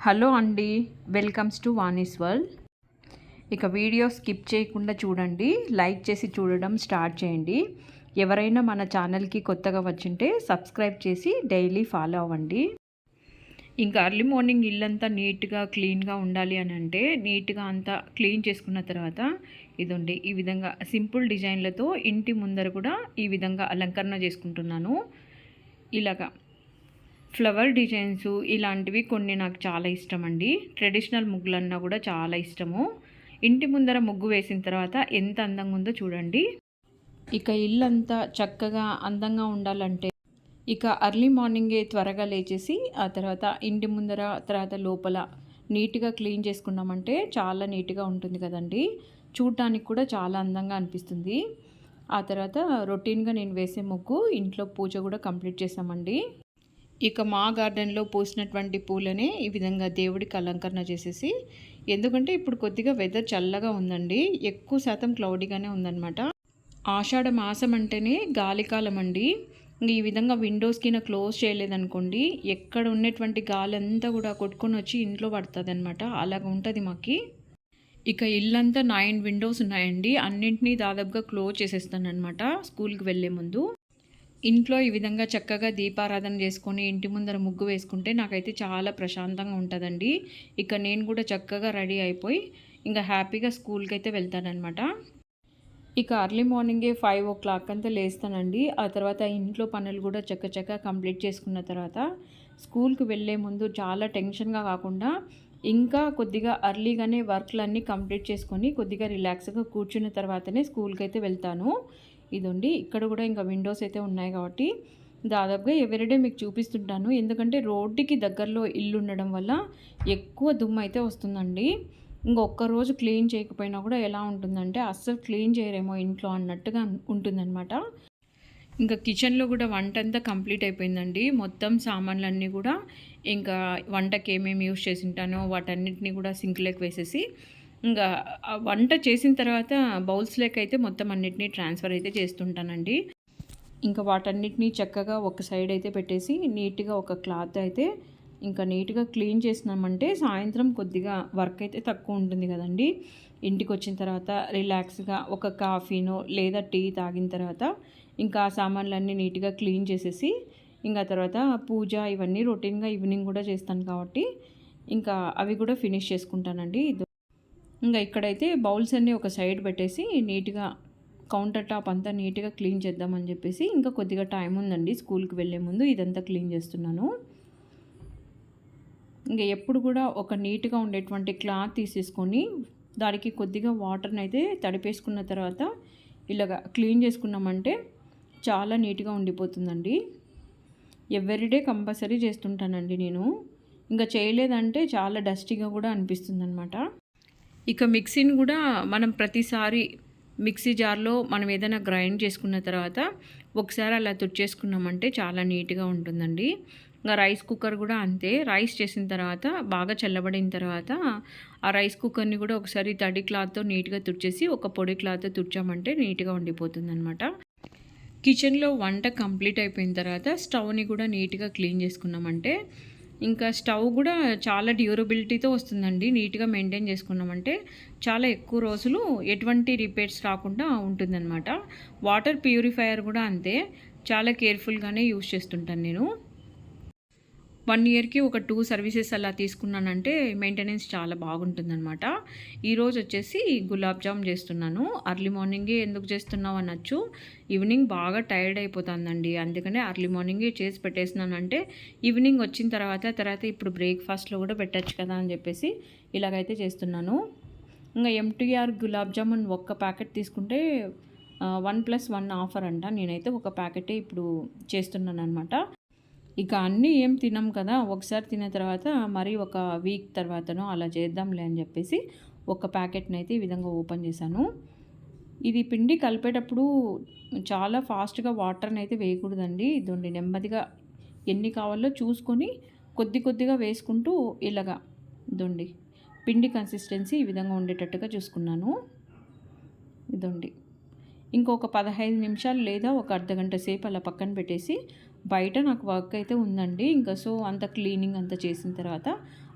Hello అండి welcomes to Vani's world ఇక video skip చేయకుండా చూడండి లైక్ చేసి చూడడం స్టార్ట్ చేయండి. ఎవరైనా మన ఛానల్కి కొత్తగా వచ్చింటే సబ్స్క్రైబ్ చేసి డైలీ ఫాలో అవ్వండి. ఇంకా అర్లీ మార్నింగ్ ఇల్లంతా నీట్గా క్లీన్గా ఉండాలి అని అంటే నీట్గా అంతా క్లీన్ చేసుకున్న తర్వాత ఇదండి ఈ విధంగా సింపుల్ డిజైన్లతో ఇంటి ముందర కూడా ఈ విధంగా అలంకరణ చేసుకుంటున్నాను. ఇలాగా. ఫ్లవర్ డిజైన్స్ ఇలాంటివి కొన్ని నాకు చాలా ఇష్టం అండి ట్రెడిషనల్ ముగ్గులన్నా కూడా చాలా ఇష్టము. ఇంటి ముందర ముగ్గు వేసిన తర్వాత ఎంత అందంగా ఉందో చూడండి. ఇక ఇల్లంతా చక్కగా అందంగా ఉండాలంటే ఇక అర్లీ మార్నింగే త్వరగా లేచేసి ఆ తర్వాత ఇంటి ముందర తర్వాత లోపల నీట్గా క్లీన్ చేసుకున్నామంటే చాలా నీట్గా ఉంటుంది కదండి. చూడటానికి కూడా చాలా అందంగా అనిపిస్తుంది. ఆ తర్వాత రొటీన్గా నేను వేసే ముగ్గు ఇంట్లో పూజ కూడా కంప్లీట్ చేసామండి. ఇక మా గార్డెన్లో పూసినటువంటి పూలనే ఈ విధంగా దేవుడికి అలంకరణ చేసేసి ఎందుకంటే ఇప్పుడు కొద్దిగా వెదర్ చల్లగా ఉందండి. ఎక్కువ శాతం క్లౌడీగానే ఉందన్నమాట. ఆషాఢ మాసం అంటేనే గాలికాలం అండి. ఈ విధంగా విండోస్ కింద క్లోజ్ చేయలేదనుకోండి ఎక్కడ ఉన్నటువంటి గాలి అంతా కూడా కొట్టుకొని వచ్చి ఇంట్లో పడుతుంది అనమాట అలాగ ఉంటుంది మాకి. ఇక ఇల్లంతా నైన్ విండోస్ ఉన్నాయండి. అన్నింటినీ దాదాపుగా క్లోజ్ చేసేస్తాను అనమాట స్కూల్కి వెళ్ళే ముందు. ఇంట్లో ఈ విధంగా చక్కగా దీపారాధన చేసుకొని ఇంటి ముందర ముగ్గు వేసుకుంటే నాకైతే చాలా ప్రశాంతంగా ఉంటుందండి. ఇక నేను కూడా చక్కగా రెడీ అయిపోయి ఇంకా హ్యాపీగా స్కూల్కి అయితే వెళ్తానమాట ఇక అర్లీ మార్నింగే ఫైవ్ ఓ క్లాక్ అంతా లేస్తానండి. ఆ తర్వాత ఇంట్లో పనులు కూడా చక్క చక్క కంప్లీట్ చేసుకున్న తర్వాత స్కూల్కి వెళ్ళే ముందు చాలా టెన్షన్గా కాకుండా ఇంకా కొద్దిగా అర్లీగానే వర్క్లన్నీ కంప్లీట్ చేసుకొని కొద్దిగా రిలాక్స్గా కూర్చున్న తర్వాతనే స్కూల్కి అయితే వెళ్తాను. ఇది ఉండి ఇక్కడ కూడా ఇంకా విండోస్ అయితే ఉన్నాయి కాబట్టి దాదాపుగా ఎవరిడే మీకు చూపిస్తుంటాను. ఎందుకంటే రోడ్డుకి దగ్గరలో ఇల్లు ఉండడం వల్ల ఎక్కువ దుమ్ము అయితే వస్తుందండి. ఇంకొక రోజు క్లీన్ చేయకపోయినా కూడా ఎలా ఉంటుందంటే అస్సలు క్లీన్ చేయరేమో ఇంట్లో అన్నట్టుగా ఉంటుందన్నమాట. ఇంకా కిచెన్లో కూడా వంట అంతా కంప్లీట్ అయిపోయిందండి. మొత్తం సామాన్లన్నీ కూడా ఇంకా వంటకి ఏమేమి యూస్ చేసి ఉంటానో వాటన్నిటిని కూడా సింక్లోకి వేసేసి ఇంకా వంట చేసిన తర్వాత బౌల్స్లోకి అయితే మొత్తం అన్నిటినీ ట్రాన్స్ఫర్ అయితే చేస్తుంటానండి. ఇంకా వాటన్నిటినీ చక్కగా ఒక సైడ్ అయితే పెట్టేసి నీట్గా ఒక క్లాత్ అయితే ఇంకా నీట్గా క్లీన్ చేసినామంటే సాయంత్రం కొద్దిగా వర్క్ అయితే తక్కువ ఉంటుంది కదండి. ఇంటికి వచ్చిన తర్వాత రిలాక్స్గా ఒక కాఫీనో లేదా టీ తాగిన తర్వాత ఇంకా ఆ సామాన్లన్నీ నీట్గా క్లీన్ చేసేసి ఇంకా తర్వాత పూజ ఇవన్నీ రొటీన్గా ఈవినింగ్ కూడా చేస్తాను కాబట్టి ఇంకా అవి కూడా ఫినిష్ చేసుకుంటానండి. ఇంకా ఇక్కడైతే బౌల్స్ అన్నీ ఒక సైడ్ పెట్టేసి నీట్గా కౌంటర్ టాప్ అంతా నీట్గా క్లీన్ చేద్దామని చెప్పేసి ఇంకా కొద్దిగా టైం ఉందండి స్కూల్కి వెళ్ళే ముందు. ఇదంతా క్లీన్ చేస్తున్నాను. ఇంకా ఎప్పుడు కూడా ఒక నీట్గా ఉండేటువంటి క్లాత్ తీసేసుకొని దానికి కొద్దిగా వాటర్ని అయితే తడిపేసుకున్న తర్వాత ఇలాగ క్లీన్ చేసుకున్నామంటే చాలా నీట్గా ఉండిపోతుందండి. ఎవ్రీడే కంపల్సరీ చేస్తుంటానండి నేను. ఇంకా చేయలేదంటే చాలా డస్టీగా కూడా అనిపిస్తుంది అనమాట ఇక మిక్సీని కూడా మనం ప్రతిసారి మిక్సీ జార్లో మనం ఏదైనా గ్రైండ్ చేసుకున్న తర్వాత ఒకసారి అలా తుడిచేసుకున్నామంటే చాలా నీట్గా ఉంటుందండి. ఇంకా రైస్ కుక్కర్ కూడా అంతే. రైస్ చేసిన తర్వాత బాగా చల్లబడిన తర్వాత ఆ రైస్ కుక్కర్ని కూడా ఒకసారి తడి క్లాత్తో నీట్గా తుడిచేసి ఒక పొడి క్లాత్తో తుడిచామంటే నీట్గా ఉండిపోతుంది అనమాట కిచెన్లో వంట కంప్లీట్ అయిపోయిన తర్వాత స్టవ్ని కూడా నీట్గా క్లీన్ చేసుకున్నామంటే ఇంకా స్టవ్ కూడా చాలా డ్యూరబిలిటీతో వస్తుందండి. నీట్గా మెయింటైన్ చేసుకున్నామంటే చాలా ఎక్కువ రోజులు ఎటువంటి రిపేర్స్ రాకుండా ఉంటుందన్నమాట. వాటర్ ప్యూరిఫైయర్ కూడా అంతే. చాలా కేర్ఫుల్గానే యూస్ చేస్తుంటాను నేను. వన్ ఇయర్కి ఒక టూ సర్వీసెస్ అలా తీసుకున్నానంటే మెయింటెనెన్స్ చాలా బాగుంటుందన్నమాట. ఈరోజు వచ్చేసి గులాబ్ జామ్ చేస్తున్నాను. అర్లీ మార్నింగే ఎందుకు చేస్తున్నావు అనొచ్చు? ఈవినింగ్ బాగా టైర్డ్ అయిపోతుందండి. అందుకనే అర్లీ మార్నింగే చేసి పెట్టేసినానంటే ఈవినింగ్ వచ్చిన తర్వాత తర్వాత ఇప్పుడు బ్రేక్ఫాస్ట్లో కూడా పెట్టచ్చు కదా అని చెప్పేసి ఇలాగైతే చేస్తున్నాను. ఇంకా ఎంటీఆర్ గులాబ్ జామున్ ఒక్క ప్యాకెట్ తీసుకుంటే వన్ ప్లస్ వన్ ఆఫర్ అంట. నేనైతే ఒక ప్యాకెటే ఇప్పుడు చేస్తున్నాను అనమాట ఇక అన్నీ ఏం తినం కదా ఒకసారి తిన్న తర్వాత మరి ఒక వీక్ తర్వాతనో అలా చేద్దాంలే అని చెప్పేసి ఒక ప్యాకెట్ని అయితే ఈ విధంగా ఓపెన్ చేశాను. ఇది పిండి కలిపేటప్పుడు చాలా ఫాస్ట్గా వాటర్ని అయితే వేయకూడదండి. ఇదండి నెమ్మదిగా ఎన్ని కావాలో చూసుకొని కొద్ది కొద్దిగా వేసుకుంటూ ఇలాగా ఇదండి పిండి కన్సిస్టెన్సీ ఈ విధంగా ఉండేటట్టుగా చూసుకున్నాను. ఇదండి. ఇంకొక పదహైదు నిమిషాలు లేదా ఒక అర్ధ గంట సేపు అలా పక్కన పెట్టేసి బయట నాకు వర్క్ అయితే ఉందండి. ఇంకా సో అంత క్లీనింగ్ అంతా చేసిన తర్వాత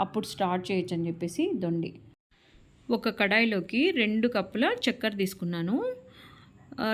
అప్పుడు స్టార్ట్ చేయొచ్చు అని చెప్పేసి దొండి. ఒక కడాయిలోకి రెండు కప్పుల చక్కెర తీసుకున్నాను.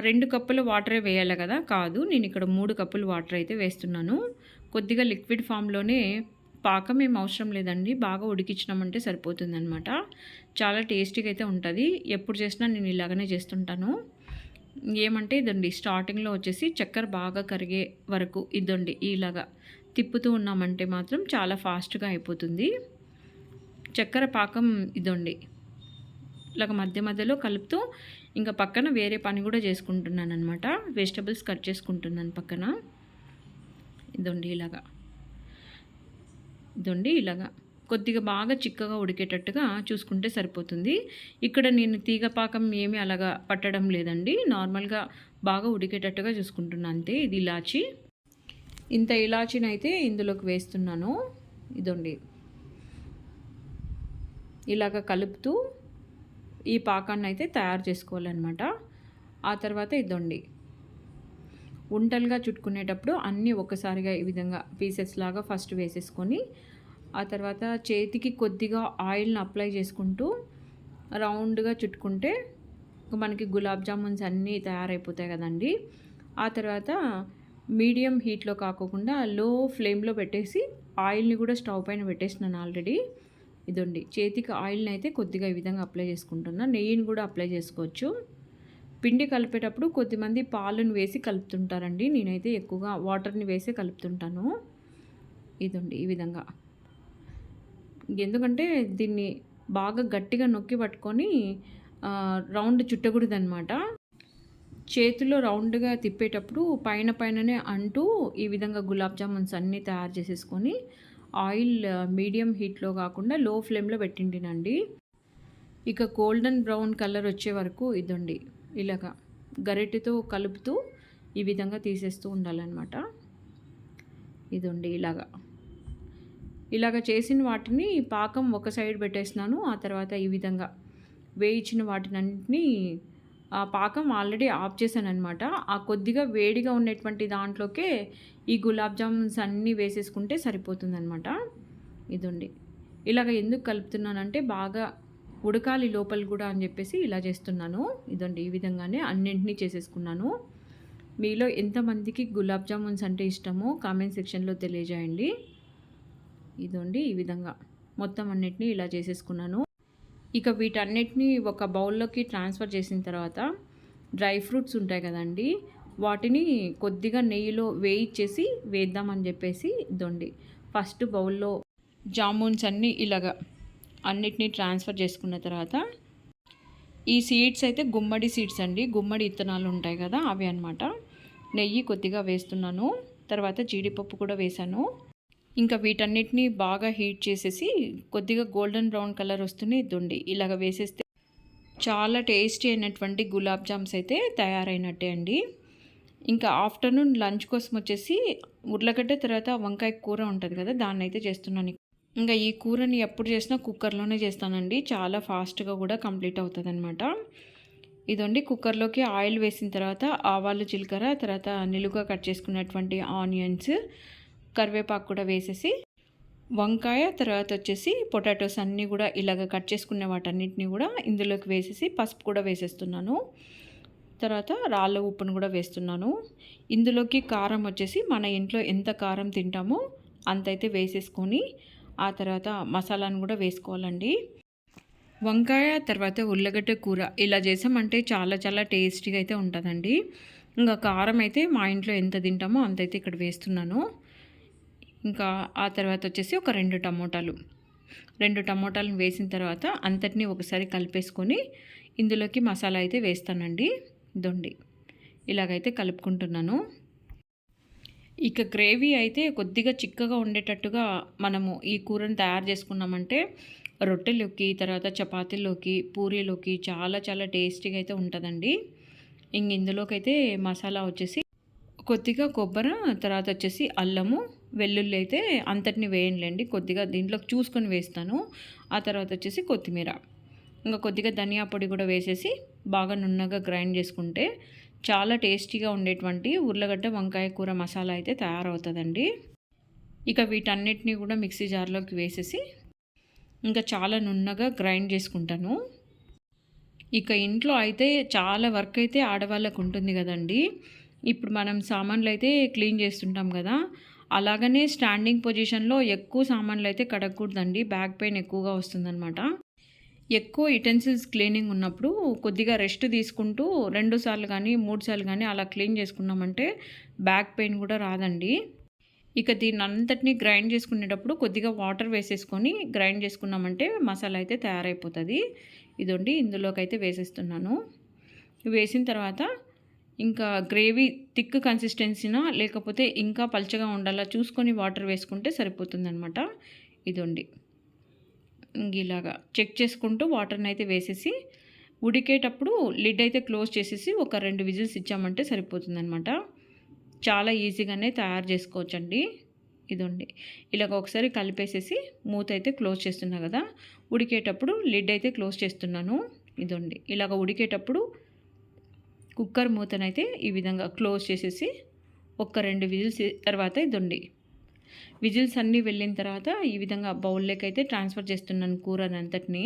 రెండు కప్పుల వాటరే వేయాలి కదా? కాదు నేను ఇక్కడ మూడు కప్పులు వాటర్ అయితే వేస్తున్నాను. కొద్దిగా లిక్విడ్ ఫామ్లోనే పాకం ఏం అవసరం లేదండి. బాగా ఉడికించినామంటే సరిపోతుంది అనమాట చాలా టేస్టీగా అయితే ఉంటుంది. ఎప్పుడు చేసినా నేను ఇలాగనే చేస్తుంటాను. ఏమంటే ఇదండి స్టార్టింగ్లో వచ్చేసి చక్కెర బాగా కరిగే వరకు ఇదండి ఇలాగా తిప్పుతూ ఉన్నామంటే మాత్రం చాలా ఫాస్ట్గా అయిపోతుంది. చక్కెర పాకం ఇదండి. ఇలాగ మధ్య మధ్యలో కలుపుతూ ఇంకా పక్కన వేరే పని కూడా చేసుకుంటున్నాను అనమాట వెజిటబుల్స్ కట్ చేసుకుంటున్నాను పక్కన. ఇదండి ఇలాగా. ఇదండి ఇలాగా. కొద్దిగా బాగా చిక్కగా ఉడికేటట్టుగా చూసుకుంటే సరిపోతుంది. ఇక్కడ నేను తీగ పాకం ఏమీ అలాగా పట్టడం లేదండి. నార్మల్గా బాగా ఉడికేటట్టుగా చూసుకుంటున్నాను అంతే. ఇది ఇలాచి. ఇంత ఇలాచిని అయితే ఇందులోకి వేస్తున్నాను. ఇదండి. ఇలాగ కలుపుతూ ఈ పాకాన్ని అయితే తయారు చేసుకోవాలన్నమాట. ఆ తర్వాత ఇదండి. ఉంటలుగా చుట్టుకునేటప్పుడు అన్నీ ఒకసారిగా ఈ విధంగా పీసెస్ లాగా ఫస్ట్ వేసేసుకొని ఆ తర్వాత చేతికి కొద్దిగా ఆయిల్ని అప్లై చేసుకుంటూ రౌండ్గా చుట్టుకుంటే మనకి గులాబ్ జామున్స్ అన్నీ తయారైపోతాయి కదండి. ఆ తర్వాత మీడియం హీట్లో కాకోకుండా లో ఫ్లేమ్లో పెట్టేసి ఆయిల్ని కూడా స్టవ్ పైన పెట్టేసినాను ఆల్రెడీ. ఇదండి. చేతికి ఆయిల్ని అయితే కొద్దిగా ఈ విధంగా అప్లై చేసుకుంటున్నా. నెయ్యిని కూడా అప్లై చేసుకోవచ్చు. పిండి కలిపేటప్పుడు కొద్దిమంది పాలను వేసి కలుపుతుంటారండి. నేనైతే ఎక్కువగా వాటర్ని వేసి కలుపుతుంటాను. ఇదండి ఈ విధంగా. ఎందుకంటే దీన్ని బాగా గట్టిగా నొక్కి పట్టుకొని రౌండ్ చుట్టకూడదు అనమాట చేతిలో రౌండ్గా తిప్పేటప్పుడు పైన పైననే అంటూ ఈ విధంగా గులాబ్ జామున్స్ అన్నీ తయారు చేసేసుకొని ఆయిల్ మీడియం హీట్లో కాకుండా లో ఫ్లేమ్లో పెట్టిండినండి ఇక గోల్డెన్ బ్రౌన్ కలర్ వచ్చే వరకు ఇదండి. ఇలాగా గరిటెతో కలుపుతూ ఈ విధంగా తీసేస్తూ ఉండాలన్నమాట. ఇదండి ఇలాగా. ఇలాగ చేసిన వాటిని పాకం ఒక సైడ్ పెట్టేసినాను ఆ తర్వాత ఈ విధంగా వేయించిన వాటినన్నింటినీ ఆ పాకం ఆల్రెడీ ఆఫ్ చేశాను అనమాట ఆ కొద్దిగా వేడిగా ఉన్నటువంటి దాంట్లోకే ఈ గులాబ్ జామున్స్ అన్నీ వేసేసుకుంటే సరిపోతుందనమాట ఇదండి. ఇలాగ ఎందుకు కలుపుతున్నానంటే బాగా ఉడకాలి లోపల కూడా అని చెప్పేసి ఇలా చేస్తున్నాను. ఇదండి ఈ విధంగానే అన్నింటినీ చేసేసుకున్నాను. మీలో ఎంతమందికి గులాబ్ జామున్స్ అంటే ఇష్టమో కామెంట్ సెక్షన్లో తెలియజేయండి. ఇదండి ఈ విధంగా. మొత్తం అన్నిటినీ ఇలా చేసేసుకున్నాను. ఇక వీటన్నిటిని ఒక బౌల్లోకి ట్రాన్స్ఫర్ చేసిన తర్వాత డ్రై ఫ్రూట్స్ ఉంటాయి కదండి వాటిని కొద్దిగా నెయ్యిలో వేయించేసి వేద్దామని చెప్పేసి దొండి ఫస్ట్ బౌల్లో జామున్స్ అన్నీ ఇలాగా అన్నిటినీ ట్రాన్స్ఫర్ చేసుకున్న తర్వాత ఈ సీడ్స్ అయితే గుమ్మడి సీడ్స్ అండి. గుమ్మడి ఇత్తనాలు ఉంటాయి కదా అవి అన్నమాట. నెయ్యి కొద్దిగా వేస్తున్నాను. తర్వాత జీడిపప్పు కూడా వేశాను. ఇంకా వీటన్నిటిని బాగా హీట్ చేసేసి కొద్దిగా గోల్డెన్ బ్రౌన్ కలర్ వస్తుంది ఇద్దండి. ఇలాగ వేసేస్తే చాలా టేస్టీ అయినటువంటి గులాబ్ జామ్స్ అయితే తయారైనట్టే అండి. ఇంకా ఆఫ్టర్నూన్ లంచ్ కోసం వచ్చేసి ఉర్లగడ్డ తర్వాత వంకాయ కూర ఉంటుంది కదా దాన్ని అయితే చేస్తున్నాను. ఇంకా ఈ కూరని ఎప్పుడు చేసినా కుక్కర్లోనే చేస్తానండి. చాలా ఫాస్ట్గా కూడా కంప్లీట్ అవుతుంది అనమాట ఇదండి కుక్కర్లోకి ఆయిల్ వేసిన తర్వాత ఆవాలు జీలకర్ర తర్వాత నిలుగా కట్ చేసుకున్నటువంటి ఆనియన్స్. కరివేపాకు కూడా వేసేసి వంకాయ తర్వాత వచ్చేసి పొటాటోస్ అన్నీ కూడా ఇలాగ కట్ చేసుకునే వాటన్నిటిని కూడా ఇందులోకి వేసేసి పసుపు కూడా వేసేస్తున్నాను. తర్వాత రాళ్ళ ఉప్పును కూడా వేస్తున్నాను. ఇందులోకి కారం వచ్చేసి మన ఇంట్లో ఎంత కారం తింటామో అంతైతే వేసేసుకొని ఆ తర్వాత మసాలాను కూడా వేసుకోవాలండి. వంకాయ తర్వాత ఉల్లగడ్డ కూర ఇలా చేసామంటే చాలా చాలా టేస్టీగా అయితే ఉంటుందండి. ఇంకా కారం అయితే మా ఇంట్లో ఎంత తింటామో అంతైతే ఇక్కడ వేస్తున్నాను. ఇంకా ఆ తర్వాత వచ్చేసి ఒక రెండు టమోటాలు. రెండు టమోటాలను వేసిన తర్వాత అంతటినీ ఒకసారి కలిపేసుకొని ఇందులోకి మసాలా అయితే వేస్తానండి. దొండి ఇలాగైతే కలుపుకుంటున్నాను. ఇక గ్రేవీ అయితే కొద్దిగా చిక్కగా ఉండేటట్టుగా మనము ఈ కూరని తయారు చేసుకున్నామంటే రొట్టెలోకి తర్వాత చపాతీలోకి పూరీలోకి చాలా చాలా టేస్టీగా అయితే ఉంటుందండి. ఇంక ఇందులోకైతే మసాలా వచ్చేసి కొద్దిగా కొబ్బరి తర్వాత వచ్చేసి అల్లము వెల్లుల్లి అయితే అంతటిని వేయండి కొద్దిగా దీంట్లోకి చూసుకొని వేస్తాను. ఆ తర్వాత వచ్చేసి కొత్తిమీర. ఇంకా కొద్దిగా ధనియా పొడి కూడా వేసేసి బాగా నున్నగా గ్రైండ్ చేసుకుంటే చాలా టేస్టీగా ఉండేటువంటి ఉర్లగడ్డ వంకాయ కూర మసాలా అయితే తయారవుతుందండి. ఇక వీటన్నిటిని కూడా మిక్సీ జార్లోకి వేసేసి ఇంకా చాలా నున్నగా గ్రైండ్ చేసుకుంటాను. ఇక ఇంట్లో అయితే చాలా వర్క్ అయితే ఆడవాళ్ళకు ఉంటుంది కదండి. ఇప్పుడు మనం సామాన్లు అయితే క్లీన్ చేస్తుంటాం కదా అలాగనే స్టాండింగ్ పొజిషన్లో ఎక్కువ సామాన్లు అయితే కడగకూడదండి. బ్యాక్ పెయిన్ ఎక్కువగా వస్తుందన్నమాట. ఎక్కువ యుటెన్సిల్స్ క్లీనింగ్ ఉన్నప్పుడు కొద్దిగా రెస్ట్ తీసుకుంటూ రెండు సార్లు కానీ మూడు సార్లు కానీ అలా క్లీన్ చేసుకున్నామంటే బ్యాక్ పెయిన్ కూడా రాదండి. ఇక దీన్ని అంతటినీ గ్రైండ్ చేసుకునేటప్పుడు కొద్దిగా వాటర్ వేసేసుకొని గ్రైండ్ చేసుకున్నామంటే మసాలా అయితే తయారైపోతుంది. ఇదండి ఇందులోకి అయితే వేసేస్తున్నాను. వేసిన తర్వాత ఇంకా గ్రేవీ థిక్ కన్సిస్టెన్సీనా లేకపోతే ఇంకా పల్చగా ఉండాలా? చూసుకొని వాటర్ వేసుకుంటే సరిపోతుందనమాట ఇదండి. ఇలాగా చెక్ చేసుకుంటూ వాటర్ని అయితే వేసేసి ఉడికేటప్పుడు లిడ్ అయితే క్లోజ్ చేసేసి ఒక రెండు విజిల్స్ ఇచ్చామంటే సరిపోతుందనమాట చాలా ఈజీగానే తయారు చేసుకోవచ్చండి. ఇదండి. ఇలాగ ఒకసారి కలిపేసేసి మూత అయితే క్లోజ్ చేస్తున్నా కదా ఉడికేటప్పుడు లిడ్ అయితే క్లోజ్ చేస్తున్నాను. ఇదండి. ఇలాగ ఉడికేటప్పుడు కుక్కర్ మూతనైతే ఈ విధంగా క్లోజ్ చేసేసి ఒక రెండు విజిల్స్ తర్వాత ఇదండి. విజిల్స్ అన్నీ వెళ్ళిన తర్వాత ఈ విధంగా బౌల్లోకి అయితే ట్రాన్స్ఫర్ చేస్తున్నాను కూరనంతటిని.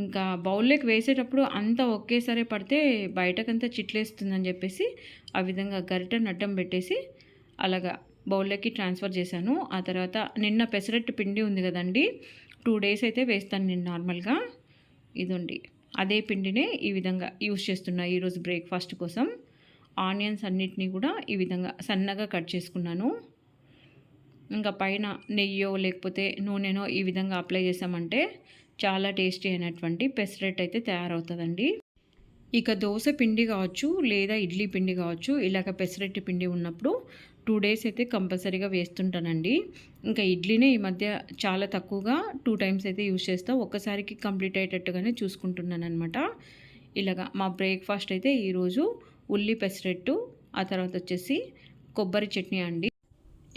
ఇంకా బౌల్లోకి వేసేటప్పుడు అంతా ఒకేసారి పడితే బయటకంతా చిట్లేస్తుందని చెప్పేసి ఆ విధంగా గరిట నడ్డం పెట్టేసి అలాగా బౌల్లోకి ట్రాన్స్ఫర్ చేశాను. ఆ తర్వాత నిన్న పెసరట్టు పిండి ఉంది కదండి టూ డేస్ అయితే వేస్తాను నేను నార్మల్గా. ఇదండి. అదే పిండినే ఈ విధంగా యూస్ చేస్తున్నా ఈరోజు బ్రేక్ఫాస్ట్ కోసం. ఆనియన్స్ అన్నిటినీ కూడా ఈ విధంగా సన్నగా కట్ చేసుకున్నాను. ఇంకా పైన నెయ్యో లేకపోతే నూనెనో ఈ విధంగా అప్లై చేసామంటే చాలా టేస్టీ అయినటువంటి పెసరెట్ అయితే తయారవుతుందండి. ఇక దోశ పిండి కావచ్చు లేదా ఇడ్లీ పిండి కావచ్చు ఇలాగ పెసరెట్టి పిండి ఉన్నప్పుడు టూ డేస్ అయితే కంపల్సరీగా వేస్తుంటానండి. ఇంకా ఇడ్లీనే ఈ మధ్య చాలా తక్కువగా టూ టైమ్స్ అయితే యూజ్ చేస్తా. ఒక్కసారికి కంప్లీట్ అయ్యేటట్టుగానే చూసుకుంటున్నాను అనమాట ఇలాగా మా బ్రేక్ఫాస్ట్ అయితే ఈరోజు ఉల్లి పెసరెట్టు ఆ తర్వాత వచ్చేసి కొబ్బరి చట్నీ అండి.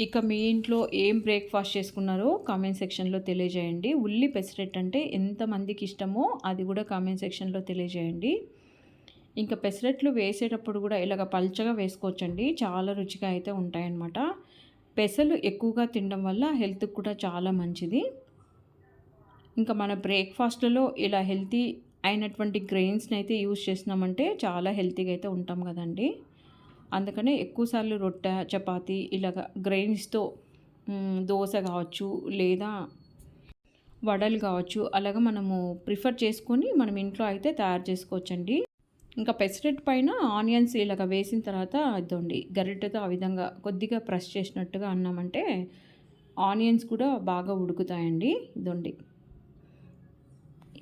ఇక మీ ఇంట్లో ఏం బ్రేక్ఫాస్ట్ చేసుకున్నారో కామెంట్ సెక్షన్లో తెలియజేయండి. ఉల్లి పెసరెట్ అంటే ఎంతమందికి ఇష్టమో అది కూడా కామెంట్ సెక్షన్లో తెలియజేయండి. ఇంకా పెసరెట్లు వేసేటప్పుడు కూడా ఇలాగ పల్చగా వేసుకోవచ్చండి. చాలా రుచిగా అయితే ఉంటాయన్నమాట. పెసలు ఎక్కువగా తినడం వల్ల హెల్త్కి కూడా చాలా మంచిది. ఇంకా మన బ్రేక్ఫాస్ట్లో ఇలా హెల్తీ అయినటువంటి గ్రెయిన్స్ని అయితే యూజ్ చేసినామంటే చాలా హెల్తీగా అయితే ఉంటాం కదండి. అందుకనే ఎక్కువసార్లు రొట్టె చపాతి ఇలాగ గ్రెయిన్స్తో దోశ కావచ్చు లేదా వడలు కావచ్చు అలాగ మనము ప్రిఫర్ చేసుకొని మనం ఇంట్లో అయితే తయారు చేసుకోవచ్చండి. ఇంకా పెసరెట్ పైన ఆనియన్స్ ఇలాగ వేసిన తర్వాత ఇదండి గరిటెతో ఆ విధంగా కొద్దిగా ప్రెస్ చేసినట్టుగా అన్నామంటే ఆనియన్స్ కూడా బాగా ఉడుకుతాయండి ఇదండి.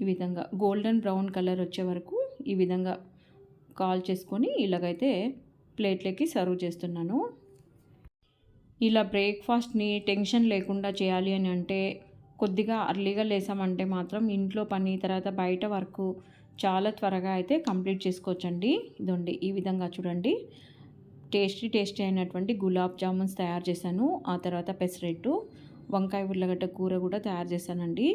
ఈ విధంగా గోల్డెన్ బ్రౌన్ కలర్ వచ్చే వరకు ఈ విధంగా కాల్ చేసుకొని ఇలాగైతే ప్లేట్లకి సర్వ్ చేస్తున్నాను. ఇలా బ్రేక్ఫాస్ట్ని టెన్షన్ లేకుండా చేయాలి అని అంటే కొద్దిగా అర్లీగా లేసామంటే మాత్రం ఇంట్లో పని తర్వాత బయట వర్క్ చాలా త్వరగా అయితే కంప్లీట్ చేసుకోవచ్చండి. ఇదండి ఈ విధంగా చూడండి. టేస్టీ టేస్టీ అయినటువంటి గులాబ్ జామున్స్ తయారు చేశాను. ఆ తర్వాత పెసరెట్టు వంకాయ ఉల్లగడ్డ కూర కూడా తయారు చేశానండి.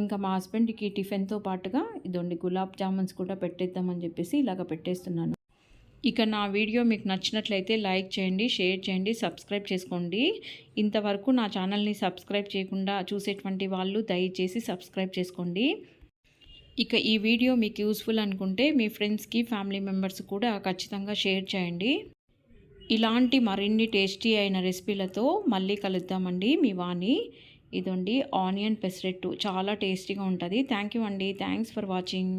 ఇంకా మా హస్బెండ్కి టిఫిన్తో పాటుగా ఇదండి గులాబ్ జామున్స్ కూడా పెట్టేద్దామని చెప్పేసి ఇలాగ పెట్టేస్తున్నాను. ఇక నా వీడియో మీకు నచ్చినట్లయితే లైక్ చేయండి షేర్ చేయండి సబ్స్క్రైబ్ చేసుకోండి. ఇంతవరకు నా ఛానల్ని సబ్స్క్రైబ్ చేయకుండా చూసేటువంటి వాళ్ళు దయచేసి సబ్స్క్రైబ్ చేసుకోండి. ఇక ఈ వీడియో మీకు యూస్ఫుల్ అనుకుంటే మీ ఫ్రెండ్స్కి ఫ్యామిలీ మెంబర్స్ కూడా ఖచ్చితంగా షేర్ చేయండి. ఇలాంటి మరిన్ని టేస్టీ అయిన రెసిపీలతో మళ్ళీ కలుద్దామండి మీ వాణి. ఇదండి ఆనియన్ పెసరెట్టు. చాలా టేస్టీగా ఉంటుంది. థ్యాంక్ యూ అండి. Thanks for watching.